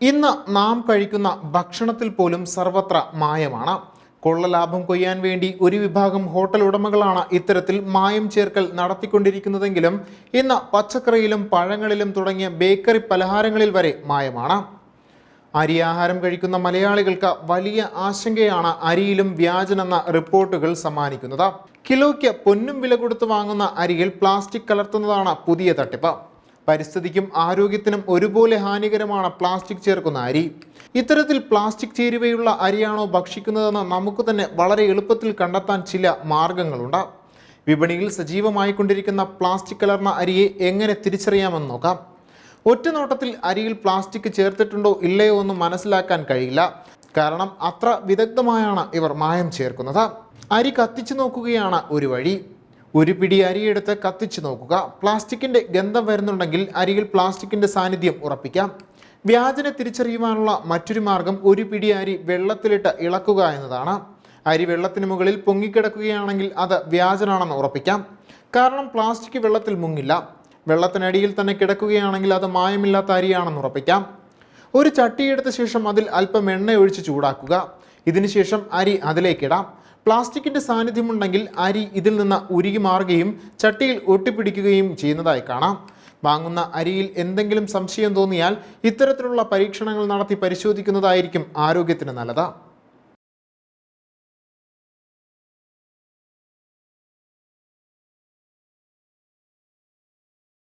ഇന്ന് നാം കഴിക്കുന്ന ഭക്ഷണത്തിൽ പോലും സർവത്ര മായമാണ്. കൊള്ളലാഭം കൊയ്യാൻ വേണ്ടി ഒരു വിഭാഗം ഹോട്ടൽ ഉടമകളാണ് ഇത്തരത്തിൽ മായം ചേർക്കൽ നടത്തിക്കൊണ്ടിരിക്കുന്നതെങ്കിലും ഇന്ന് പച്ചക്കറിയിലും പഴങ്ങളിലും തുടങ്ങിയ ബേക്കറി പലഹാരങ്ങളിൽ വരെ മായമാണ്. അരി ആഹാരം കഴിക്കുന്ന മലയാളികൾക്ക് വലിയ ആശങ്കയാണ് അരിയിലും വ്യാജനെന്ന റിപ്പോർട്ടുകൾ സമ്മാനിക്കുന്നത്. കിലോയ്ക്ക് പൊന്നും വില കൊടുത്ത് വാങ്ങുന്ന അരിയിൽ പ്ലാസ്റ്റിക് കലർത്തുന്നതാണ് പുതിയ തട്ടിപ്പ്. പരിസ്ഥിതിക്കും ആരോഗ്യത്തിനും ഒരുപോലെ ഹാനികരമാണ് പ്ലാസ്റ്റിക് ചേർക്കുന്ന അരി. ഇത്തരത്തിൽ പ്ലാസ്റ്റിക് ചേരുവയുള്ള അരിയാണോ ഭക്ഷിക്കുന്നതെന്ന് നമുക്ക് തന്നെ വളരെ എളുപ്പത്തിൽ കണ്ടെത്താൻ ചില മാർഗങ്ങളുണ്ട്. വിപണിയിൽ സജീവമായിക്കൊണ്ടിരിക്കുന്ന പ്ലാസ്റ്റിക് കലർന്ന അരിയെ എങ്ങനെ തിരിച്ചറിയാമെന്ന് നോക്കാം. ഒറ്റ നോട്ടത്തിൽ അരിയിൽ പ്ലാസ്റ്റിക് ചേർത്തിട്ടുണ്ടോ ഇല്ലയോ എന്ന് മനസ്സിലാക്കാൻ കഴിയില്ല. കാരണം അത്ര വിദഗ്ധമായാണ് ഇവർ മായം ചേർക്കുന്നത്. അരി കത്തിച്ചു നോക്കുകയാണ് ഒരു വഴി. ഒരു പിടി അരിയെടുത്ത് കത്തിച്ചു നോക്കുക. പ്ലാസ്റ്റിക്കിന്റെ ഗന്ധം വരുന്നുണ്ടെങ്കിൽ അരിയിൽ പ്ലാസ്റ്റിക്കിന്റെ സാന്നിധ്യം ഉറപ്പിക്കാം. വ്യാജനെ തിരിച്ചറിയുവാനുള്ള മറ്റൊരു മാർഗം ഒരു പിടി അരി വെള്ളത്തിലിട്ട് ഇളക്കുക എന്നതാണ്. അരി വെള്ളത്തിന് മുകളിൽ പൊങ്ങിക്കിടക്കുകയാണെങ്കിൽ അത് വ്യാജനാണെന്ന് ഉറപ്പിക്കാം. കാരണം പ്ലാസ്റ്റിക് വെള്ളത്തിൽ മുങ്ങില്ല. വെള്ളത്തിനടിയിൽ തന്നെ കിടക്കുകയാണെങ്കിൽ അത് മായമില്ലാത്ത അരിയാണെന്ന് ഉറപ്പിക്കാം. ഒരു ചട്ടിയെടുത്ത ശേഷം അതിൽ അല്പം എണ്ണ ഒഴിച്ച് ചൂടാക്കുക. ഇതിനുശേഷം അരി അതിലേക്കിടാം പ്ലാസ്റ്റിക്കിന്റെ സാന്നിധ്യമുണ്ടെങ്കിൽ അരി ഇതിൽ നിന്ന് ഉരുകി മാറുകയും ചട്ടിയിൽ ഒട്ടിപ്പിടിക്കുകയും ചെയ്യുന്നതായി കാണാം. വാങ്ങുന്ന അരിയിൽ എന്തെങ്കിലും സംശയം തോന്നിയാൽ ഇത്തരത്തിലുള്ള പരീക്ഷണങ്ങൾ നടത്തി പരിശോധിക്കുന്നതായിരിക്കും ആരോഗ്യത്തിന് നല്ലത്.